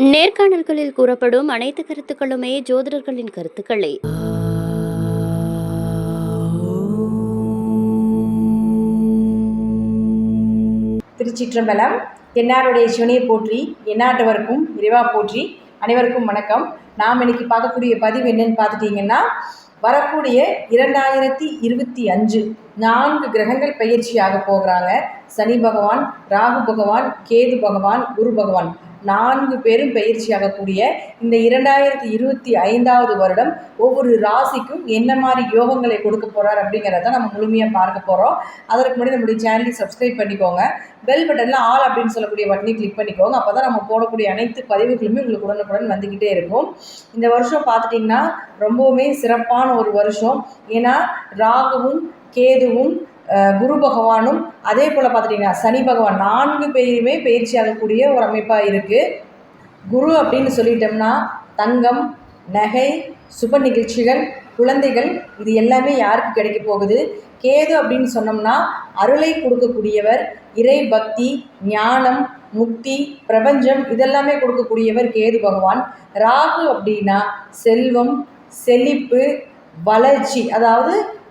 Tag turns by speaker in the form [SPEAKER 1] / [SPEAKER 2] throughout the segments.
[SPEAKER 1] நேர்காணல்களில் கூறப்படும் அனைத்து கருத்துக்களுமே ஜோதிடர்களின் கருத்துக்களே.
[SPEAKER 2] திருச்சிற்றம்பலம் என்னாருடைய சிவனையை போற்றி என்னாட்டவருக்கும் இறைவா போற்றி அனைவருக்கும் வணக்கம். நாம் இன்னைக்கு பார்க்கக்கூடிய பதிவு என்னன்னு பார்த்துட்டீங்கன்னா வரக்கூடிய இரண்டாயிரத்தி இருபத்தி அஞ்சு நான்கு கிரகங்கள் பயிற்சியாக போகிறாங்க. சனி பகவான் ராகு பகவான் கேது பகவான் குரு பகவான். நான்கு பேரும் பயிற்சியாகக்கூடிய இந்த இரண்டாயிரத்தி இருபத்தி ஐந்தாவது வருடம் ஒவ்வொரு ராசிக்கும் என்ன மாதிரி யோகங்களை கொடுக்க போகிறார் அப்படிங்கிறத நம்ம முழுமையாக பார்க்க போகிறோம் அதற்கு முன்னாடி நம்மளுடைய சேனலை சப்ஸ்கிரைப் பண்ணிக்கோங்க. பெல் பட்டனில் ஆல் அப்படின்னு சொல்லக்கூடிய பட்டனை கிளிக் பண்ணிக்கோங்க. அப்போ தான் நம்ம போடக்கூடிய அனைத்து பதிவுகளுமே உங்களுக்கு உடனுக்குடன் வந்துக்கிட்டே இருக்கும். இந்த வருஷம் பார்த்துட்டிங்கன்னா ரொம்பவுமே சிறப்பான ஒரு வருஷம். ஏன்னா ராகுவும் கேதுவும் குரு பகவானும் அதே போல் பார்த்துட்டிங்கன்னா சனி பகவான் நான்கு பேருமே பயிற்சி ஆகக்கூடிய ஒரு அமைப்பாக இருக்குது குரு அப்படின்னு சொல்லிட்டோம்னா தங்கம் நகை சுப நிகழ்ச்சிகள் குழந்தைகள் இது எல்லாமே யாருக்கு கிடைக்க போகுது? கேது அப்படின்னு சொன்னோம்னா அருளை கொடுக்கக்கூடியவர் இறை பக்தி ஞானம் முக்தி பிரபஞ்சம் இதெல்லாமே கொடுக்கக்கூடியவர் கேது பகவான். ராகு அப்படின்னா செல்வம் செழிப்பு வளர்ச்சி. அதாவது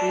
[SPEAKER 2] துலா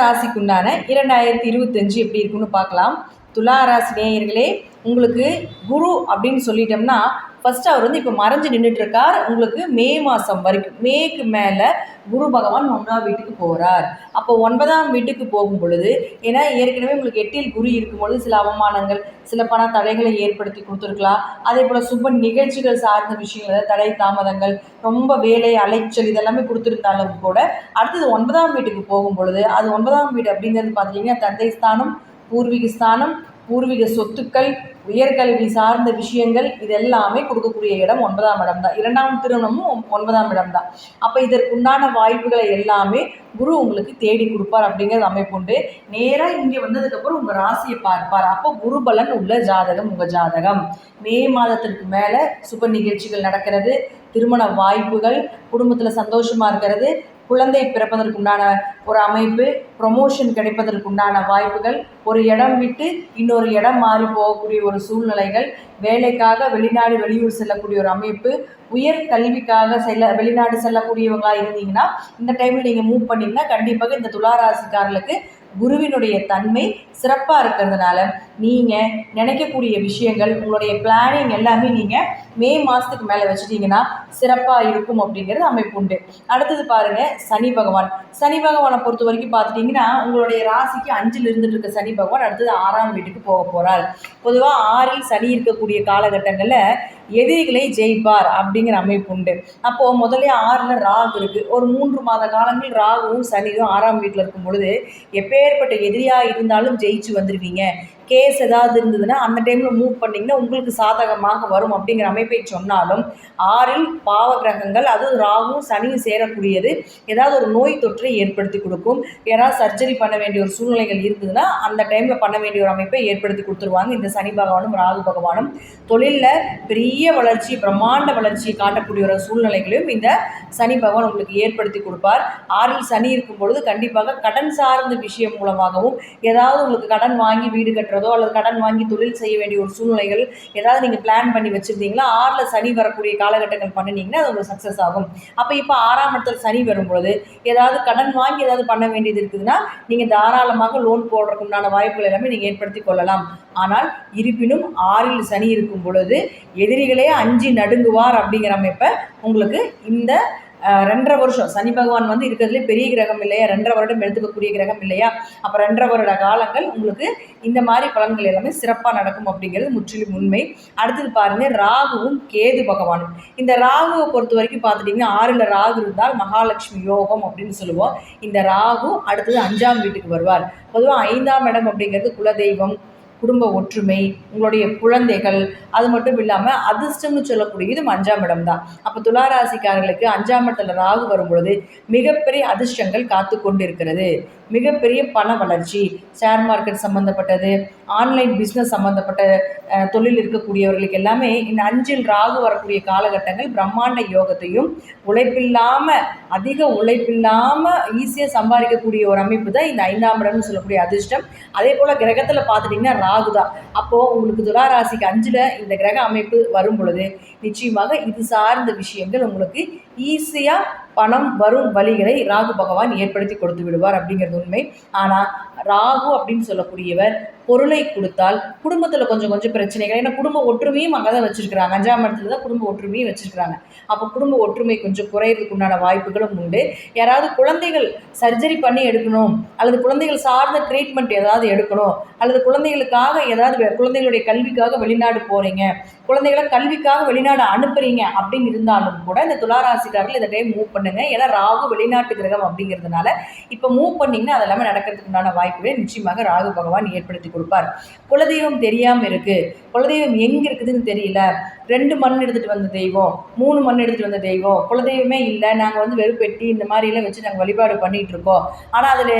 [SPEAKER 2] ராசிக்குண்டான இரண்டாயிரத்தி இருபத்தஞ்சு எப்படி இருக்குன்னு பார்க்கலாம். துலா ராசி நேயர்களே உங்களுக்கு குரு அப்படின்னு சொல்லிட்டோம்னா ஃபர்ஸ்ட் அவர் வந்து இப்போ மறைஞ்சு நின்றுட்டு இருக்கார் உங்களுக்கு மே மாதம் வரைக்கும் மேக்கு மேலே குரு பகவான் ஒன்றாம் வீட்டுக்கு போகிறார் அப்போ ஒன்பதாம் வீட்டுக்கு போகும் பொழுது ஏன்னா ஏற்கனவே உங்களுக்கு எட்டில் குரு இருக்கும் பொழுது சில அவமானங்கள் சில பண தடைகளை ஏற்படுத்தி கொடுத்துருக்கலாம். அதே போல் சுப நிகழ்ச்சிகள் சார்ந்த விஷயங்கள் தடை தாமதங்கள் ரொம்ப வேலை அலைச்சல் இதெல்லாமே கொடுத்துருந்தாலும் கூட அடுத்தது ஒன்பதாம் வீட்டுக்கு போகும் பொழுது அது ஒன்பதாம் வீடு அப்படிங்கிறது பார்த்தீங்கன்னா தந்தை ஸ்தானம் பூர்வீக ஸ்தானம் பூர்வீக சொத்துக்கள் உயர்கல்வி சார்ந்த விஷயங்கள் இதெல்லாமே கொடுக்கக்கூடிய இடம் ஒன்பதாம் இடம் தான் இரண்டாம் திருமணமும் ஒன்பதாம் இடம் தான் அப்போ இதற்குண்டான வாய்ப்புகளை எல்லாமே குரு உங்களுக்கு தேடி கொடுப்பார் அப்படிங்கிறது அமைப்புண்டு நேராக இங்கே வந்ததுக்கப்புறம் உங்கள் ராசியை பார்ப்பார். அப்போ குரு பலன் உள்ள ஜாதகம் உங்கள் ஜாதகம். மே மாதத்திற்கு மேலே சுப நிகழ்ச்சிகள் நடக்கிறது திருமண வாய்ப்புகள் குடும்பத்தில் சந்தோஷமாக இருக்கிறது குழந்தை பிறப்பதற்குண்டான ஒரு அமைப்பு ப்ரொமோஷன் கிடைப்பதற்குண்டான வாய்ப்புகள் ஒரு இடம் விட்டு இன்னொரு இடம் மாறி போகக்கூடிய ஒரு சூழ்நிலைகள் வேலைக்காக வெளிநாடு வெளியூர் செல்லக்கூடிய ஒரு அமைப்பு உயர் கல்விக்காக செல்ல வெளிநாடு செல்லக்கூடியவங்களாக இருந்தீங்கன்னா இந்த டைமில் நீங்கள் மூவ் பண்ணிங்கன்னா கண்டிப்பாக இந்த துளாராசிக்காரர்களுக்கு குருவினுடைய தன்மை சிறப்பாக இருக்கிறதுனால நீங்கள் நினைக்கக்கூடிய விஷயங்கள் உங்களுடைய பிளானிங் எல்லாமே நீங்கள் மே மாதத்துக்கு மேலே வச்சுட்டிங்கன்னா சிறப்பாக இருக்கும் அப்படிங்கிறது அமைப்பு உண்டு. அடுத்தது பாருங்கள் சனி பகவான். சனி பகவானை பொறுத்த வரைக்கும் பார்த்துட்டிங்கன்னா உங்களுடைய ராசிக்கு அஞ்சில் இருந்துட்டு இருக்க சனி பகவான் அடுத்தது ஆறாம் வீட்டுக்கு போக போகிறார் பொதுவாக ஆறில் சனி இருக்கக்கூடிய காலகட்டங்களில் எதிரிகளை ஜெயிப்பார் அப்படிங்கிற அமைப்பு உண்டு. அப்போது முதல்ல ஆறில் ராகு இருக்குது ஒரு மூன்று மாத காலங்கள் ராகுவும் சனியும் ஆறாம் வீட்டில் இருக்கும் பொழுது எப்பேற்பட்ட எதிரியாக இருந்தாலும் ஜெயிச்சு வந்துடுவீங்க கேஸ் ஏதாவது இருந்ததுன்னா அந்த டைமில் மூவ் பண்ணிங்கன்னா உங்களுக்கு சாதகமாக வரும் அப்படிங்கிற அமைப்பை சொன்னாலும் ஆறில் பாவ கிரகங்கள் அதுவும் ராகும் சனியும் சேரக்கூடியது. ஏதாவது ஒரு நோய் தொற்றை ஏற்படுத்தி கொடுக்கும். யாராவது சர்ஜரி பண்ண வேண்டிய ஒரு சூழ்நிலைகள் இருந்ததுன்னா அந்த டைமில் பண்ண வேண்டிய ஒரு அமைப்பை ஏற்படுத்தி கொடுத்துருவாங்க. இந்த சனி பகவானும் ராகு பகவானும். தொழிலில் பெரிய வளர்ச்சி பிரம்மாண்ட வளர்ச்சியை காட்டக்கூடிய ஒரு சூழ்நிலைகளையும் இந்த சனி பகவான் உங்களுக்கு ஏற்படுத்தி கொடுப்பார். ஆறில் சனி இருக்கும் பொழுது கண்டிப்பாக கடன் சார்ந்த விஷயம் மூலமாகவும் ஏதாவது உங்களுக்கு கடன் வாங்கி வீடு கட்டுற கட்டுறதோ அல்லது கடன் வாங்கி தொழில் செய்ய வேண்டிய ஒரு சூழ்நிலைகள் ஏதாவது நீங்கள் பிளான் பண்ணி வச்சுருந்தீங்களா? ஆறில் சனி வரக்கூடிய காலகட்டங்கள் பண்ணினீங்கன்னா அது உங்களுக்கு சக்ஸஸ் ஆகும். அப்போ இப்போ ஆறாம் இடத்துல சனி வரும்பொழுது ஏதாவது கடன் வாங்கி ஏதாவது பண்ண வேண்டியது இருக்குதுன்னா நீங்கள் தாராளமாக லோன் போடுறதுக்கு உண்டான வாய்ப்புகள் எல்லாமே நீங்கள் ஏற்படுத்தி கொள்ளலாம். ஆனால் இருப்பினும் ஆறில் சனி இருக்கும் பொழுது எதிரிகளே அஞ்சு நடுங்குவார் அப்படிங்கிற அமைப்பை உங்களுக்கு இந்த ரெண்டரை வருஷம். சனி பகவான் வந்து இருக்கிறதுலே பெரிய கிரகம் இல்லையா? ரெண்டரை வருடம் எடுத்துக்கக்கூடிய கிரகம் இல்லையா? அப்போ ரெண்டரை வருட காலங்கள் உங்களுக்கு இந்த மாதிரி பலன்கள் எல்லாமே சிறப்பாக நடக்கும் அப்படிங்கிறது முற்றிலும் உண்மை. அடுத்தது பாருங்கள் ராகுவும் கேது பகவானும். இந்த ராகுவை பொறுத்த வரைக்கும் பார்த்துட்டிங்கன்னா ஆறில் ராகு இருந்தால் மகாலட்சுமி யோகம் அப்படின்னு சொல்லுவோம். இந்த ராகு அடுத்தது அஞ்சாம் வீட்டுக்கு வருவார். பொதுவாக ஐந்தாம் இடம் அப்படிங்கிறது குலதெய்வம் குடும்ப ஒற்றுமை உங்களுடைய குழந்தைகள் அது மட்டும் இல்லாமல் அதிர்ஷ்டம்னு சொல்லக்கூடியது அஞ்சாம் இடம் தான் அப்போ துளாராசிக்காரர்களுக்கு அஞ்சாம் இடத்துல ராகு வரும் பொழுது மிகப்பெரிய அதிர்ஷ்டங்கள் காத்து கொண்டிருக்கிறது மிகப்பெரிய பண வளர்ச்சி ஷேர் மார்க்கெட் சம்மந்தப்பட்டது ஆன்லைன் பிஸ்னஸ் சம்மந்தப்பட்ட தொழில் இருக்கக்கூடியவர்களுக்கு எல்லாமே இந்த அஞ்சில் ராகு வரக்கூடிய காலகட்டங்கள் பிரம்மாண்ட யோகத்தையும் உழைப்பில்லாமல் அதிக உழைப்பில்லாமல் ஈஸியாக சம்பாதிக்கக்கூடிய ஒரு அமைப்பு தான் இந்த ஐந்தாம் இடம்னு சொல்லக்கூடிய அதிர்ஷ்டம். அதே போல் கிரகத்தில் பார்த்துட்டிங்கன்னா ராகு தான். அப்போது உங்களுக்கு துளாராசிக்கு அஞ்சில் இந்த கிரக அமைப்பு வரும் பொழுது நிச்சயமாக இது சார்ந்த விஷயங்கள் உங்களுக்கு ஈஸியாக பணம் வரும் வழிகளை ராகு பகவான் ஏற்படுத்தி கொடுத்து விடுவார் அப்படிங்கிறது உண்மை. ஆனால் ராகு அப்படின்னு சொல்லக்கூடியவர் பொருளை கொடுத்தால் குடும்பத்தில் கொஞ்சம் கொஞ்சம் பிரச்சனைகள் ஏன்னா குடும்ப ஒற்றுமையும் அங்கே தான் வச்சுருக்கிறாங்க. அஞ்சாம் இடத்துல தான் குடும்ப ஒற்றுமையும் வச்சுருக்கிறாங்க. அப்போ குடும்ப ஒற்றுமை கொஞ்சம் குறையிறதுக்கு உண்டான வாய்ப்புகளும் உண்டு. யாராவது குழந்தைகள் சர்ஜரி பண்ணி எடுக்கணும் அல்லது குழந்தைகள் சார்ந்த ட்ரீட்மெண்ட் ஏதாவது எடுக்கணும் அல்லது குழந்தைகளுக்காக ஏதாவது குழந்தைகளுடைய கல்விக்காக வெளிநாடு போகிறீங்க குழந்தைகளை கல்விக்காக வெளிநாடு அனுப்புறீங்க அப்படின்னு இருந்தாலும் கூட இந்த துளாராசிக்காரர்கள் இந்த டைம் மூவ் பண்ணுங்க. ஏன்னா ராகு வெளிநாட்டு கிரகம் அப்படிங்கிறதுனால இப்போ மூவ் பண்ணீங்கன்னா அது எல்லாமே நடக்கிறதுக்கு உண்டான வாய்ப்புகளை நிச்சயமாக ராகு பகவான் ஏற்படுத்தி கொடுப்பார். குலதெய்வம் தெரியாமல் இருக்கு. குலதெய்வம் எங்கே இருக்குதுன்னு தெரியல. ரெண்டு மண் எடுத்துகிட்டு வந்த தெய்வம் மூணு மண் எடுத்துகிட்டு வந்த தெய்வம். குலதெய்வமே இல்லை. நாங்கள் வந்து வெறும் பெட்டி இந்த மாதிரிலாம் வச்சு நாங்கள் வழிபாடு பண்ணிகிட்டு இருக்கோம். ஆனால் அதில்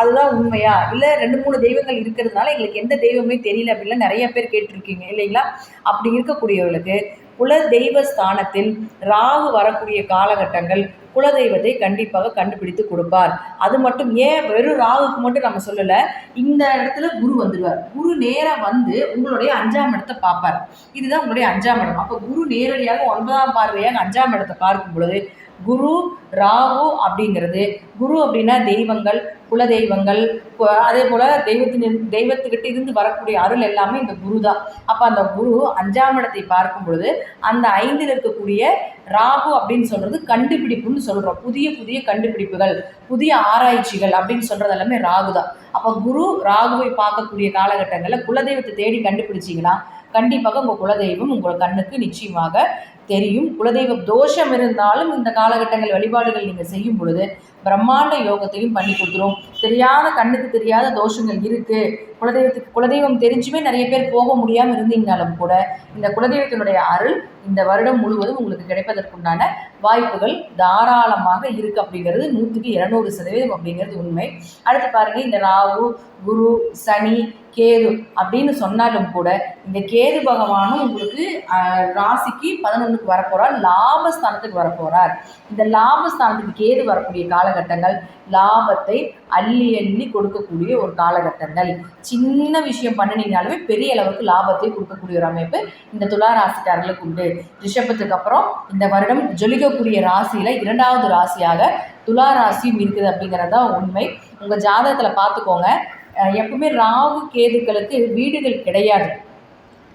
[SPEAKER 2] அதுதான் உண்மையா? இல்லை ரெண்டு மூணு தெய்வங்கள் இருக்கிறதுனால எங்களுக்கு எந்த தெய்வமே தெரியல அப்படின்லாம் நிறைய பேர் கேட்டிருக்கீங்க. இல்லைங்களா? அப்படி இருக்கக்கூடியவர்களுக்கு குல தெய்வ ஸ்தானத்தில் ராகு வரக்கூடிய காலகட்டங்கள் குலதெய்வத்தை கண்டிப்பாக கண்டுபிடித்து கொடுப்பார். அது மட்டும் ஏன் வெறும் ராகுக்கு மட்டும் நம்ம சொல்லலை இந்த இடத்துல குரு வந்துடுவார். குரு நேராக வந்து உங்களுடைய அஞ்சாம் இடத்தை பார்ப்பார். இதுதான் உங்களுடைய அஞ்சாம் இடம். அப்போ குரு நேரடியாக ஒன்பதாம் பார்வையாக அஞ்சாம் இடத்தை பார்க்கும் பொழுது குரு ராகு அப்படிங்கிறது குரு அப்படின்னா தெய்வங்கள் குல தெய்வங்கள் அதே போல் தெய்வத்தின் தெய்வத்துக்கிட்ட இருந்து வரக்கூடிய அருள் எல்லாமே இந்த குரு தான். அப்போ அந்த குரு அஞ்சாம் இடத்தை பார்க்கும் பொழுது அந்த ஐந்தில் இருக்கக்கூடிய ராகு அப்படின்னு சொல்கிறது கண்டுபிடிப்புன்னு சொல்கிறோம் புதிய புதிய கண்டுபிடிப்புகள் புதிய ஆராய்ச்சிகள் அப்படின்னு சொல்கிறது எல்லாமே ராகு தான் அப்போ குரு ராகுவை பார்க்கக்கூடிய காலகட்டங்களில் குலதெய்வத்தை தேடி கண்டுபிடிச்சிங்கன்னா கண்டிப்பாக உங்கள் குலதெய்வம் உங்கள் கண்ணுக்கு நிச்சயமாக தெரியும். குலதெய்வ தோஷம் இருந்தாலும் இந்த காலகட்டங்கள் வழிபாடுகள் நீங்கள் செய்யும் பொழுது பிரம்மாண்ட யோகத்தையும் பண்ணி கொடுத்துரும். தெரியாத கண்ணுக்கு தெரியாத தோஷங்கள் இருக்குது குலதெய்வத்துக்கு குலதெய்வம் தெரிஞ்சுமே நிறைய பேர் போக முடியாமல் இருந்தீங்கனாலும் கூட இந்த குலதெய்வத்தினுடைய அருள் இந்த வருடம் முழுவதும் உங்களுக்கு கிடைப்பதற்குண்டான வாய்ப்புகள் தாராளமாக இருக்குது அப்படிங்கிறது நூற்றுக்கு இரநூறு சதவீதம் அப்படிங்கிறது உண்மை. அடுத்து பாருங்கள் இந்த ராகு குரு சனி கேது அப்படின்னு சொன்னாலும் கூட இந்த கேது பகவானும் உங்களுக்கு ராசிக்கு பதினொன்று பதினொன்றுக்கு வரப்போகிறார் லாபஸ்தானத்துக்கு வரப்போகிறார் இந்த லாபஸ்தானத்துக்கு கேது வரக்கூடிய காலகட்டங்கள் லாபத்தை அள்ளி அள்ளி கொடுக்கக்கூடிய ஒரு காலகட்டங்கள். சின்ன விஷயம் பண்ணினீங்கனாலுமே பெரிய அளவுக்கு லாபத்தை கொடுக்கக்கூடிய ஒரு அமைப்பு இந்த துலா ராசிக்காரர்களுக்கு உண்டு. ரிஷபத்துக்கு அப்புறம் இந்த வருடம் ஜொலிக்கக்கூடிய ராசியில் இரண்டாவது ராசியாக துலா ராசியும் இருக்குது அப்படிங்கிறது தான் உண்மை. உங்கள் ஜாதகத்தில் பார்த்துக்கோங்க எப்பவுமே ராகு கேதுக்களுக்கு வீடுகள் கிடையாது.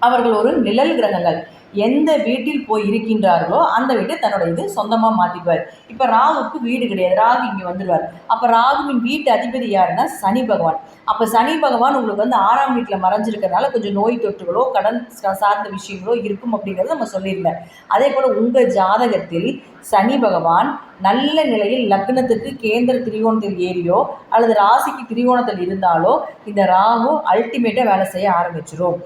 [SPEAKER 2] அவர்கள் ஒரு நிழல் கிரகங்கள். எந்த வீட்டில் போய் இருக்கின்றார்களோ அந்த வீட்டை தன்னோட இது சொந்தமாக மாற்றிக்குவார் இப்போ ராகுக்கு வீடு கிடையாது. ராகு இங்கே வந்துடுவார் அப்போ ராகுவின் வீட்டு அதிபதி யாருன்னா சனி பகவான். அப்போ சனி பகவான் உங்களுக்கு வந்து ஆறாம் வீட்டில் மறைஞ்சிருக்கிறதுனால கொஞ்சம் நோய் தொற்றுகளோ கடன் சார்ந்த விஷயங்களோ இருக்கும் அப்படிங்கிறத நம்ம சொல்லியிருந்தேன். அதே போல் உங்கள் ஜாதகத்தில் சனி பகவான் நல்ல நிலையில் லக்னத்துக்கு கேந்திர திரிகோணத்தில் ஏறியோ அல்லது ராசிக்கு திரிகோணத்தில் இருந்தாலோ இந்த ராகு அல்டிமேட்டாக வேலை செய்ய ஆரம்பிச்சிடும்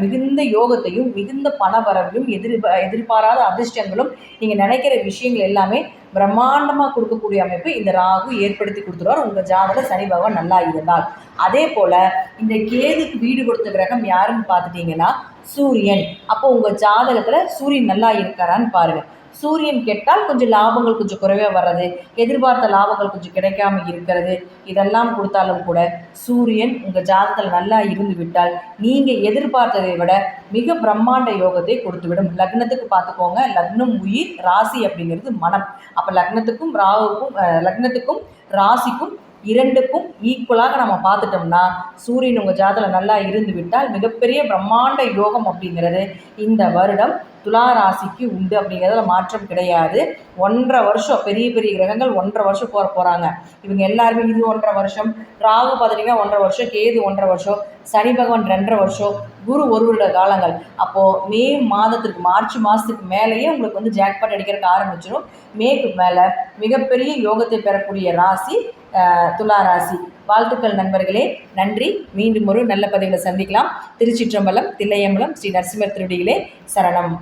[SPEAKER 2] மிகுந்த யோகத்தையும் மிகுந்த பணவரவையும் எதிர்ப எதிர்பாராத அதிர்ஷ்டங்களும் நீங்கள் நினைக்கிற விஷயங்கள் எல்லாமே பிரம்மாண்டமாக கொடுக்கக்கூடிய அமைப்பு இந்த ராகு ஏற்படுத்தி கொடுத்துருவார். உங்கள் ஜாதக சனி பகவான் நல்லா இருந்தால். அதே போல் இந்த கேதுக்கு வீடு கொடுத்த கிரகம் யாருன்னு பார்த்துட்டிங்கன்னா சூரியன். அப்போ உங்கள் ஜாதகத்தில் சூரியன் நல்லா இருக்காரான்னு பாருங்கள் சூரியன் கெட்டால் கொஞ்சம் லாபங்கள் கொஞ்சம் குறைவாக வர்றது எதிர்பார்த்த லாபங்கள் கொஞ்சம் கிடைக்காம இருக்கிறது இதெல்லாம் கொடுத்தாலும் கூட சூரியன் உங்கள் ஜாதகத்தில் நல்லா இருந்து விட்டால் நீங்கள் எதிர்பார்த்ததை விட மிக பிரம்மாண்ட யோகத்தை கொடுத்துவிடும். லக்னத்துக்கு பார்த்துக்கோங்க. லக்னம் உயிர் ராசி அப்படிங்கிறது மனம். அப்போ லக்னத்துக்கும் ராகுக்கும் லக்னத்துக்கும் ராசிக்கும் இரண்டுக்கும் ஈக்குவலாக நம்ம பார்த்துட்டோம்னா சூரியன் உங்கள் ஜாதத்தில் நல்லா இருந்து விட்டால் மிகப்பெரிய பிரம்மாண்ட யோகம் அப்படிங்கிறது இந்த வருடம் துலா ராசிக்கு உண்டு அப்படிங்கிறதுல மாற்றம் கிடையாது. ஒன்றரை வருஷம் பெரிய பெரிய கிரகங்கள் ஒன்றரை வருஷம் போக போகிறாங்க இவங்க எல்லாருமே இது ஒன்றரை வருஷம் ராகு பார்த்துட்டிங்கன்னா ஒன்றரை வருஷம் கேது ஒன்றரை வருஷம் சனி பகவான் ரெண்டரை வருஷம் குரு ஒரு வருட காலங்கள். அப்போது மே மாதத்துக்கு மார்ச் மாதத்துக்கு மேலேயே உங்களுக்கு வந்து ஜாக்பாட் அடிக்கிறதுக்கு ஆரம்பிச்சிடும் மேக்கு மேலே மிகப்பெரிய யோகத்தை பெறக்கூடிய ராசி துளாராசி வாழ்த்துக்கள் நண்பர்களே. நன்றி. மீண்டும் ஒரு நல்ல பதிவில் சந்திக்கலாம். திருச்சிற்றம்பலம் தில்லையம்பலம் ஸ்ரீ நரசிம்மர் திருடியிலே சரணம்.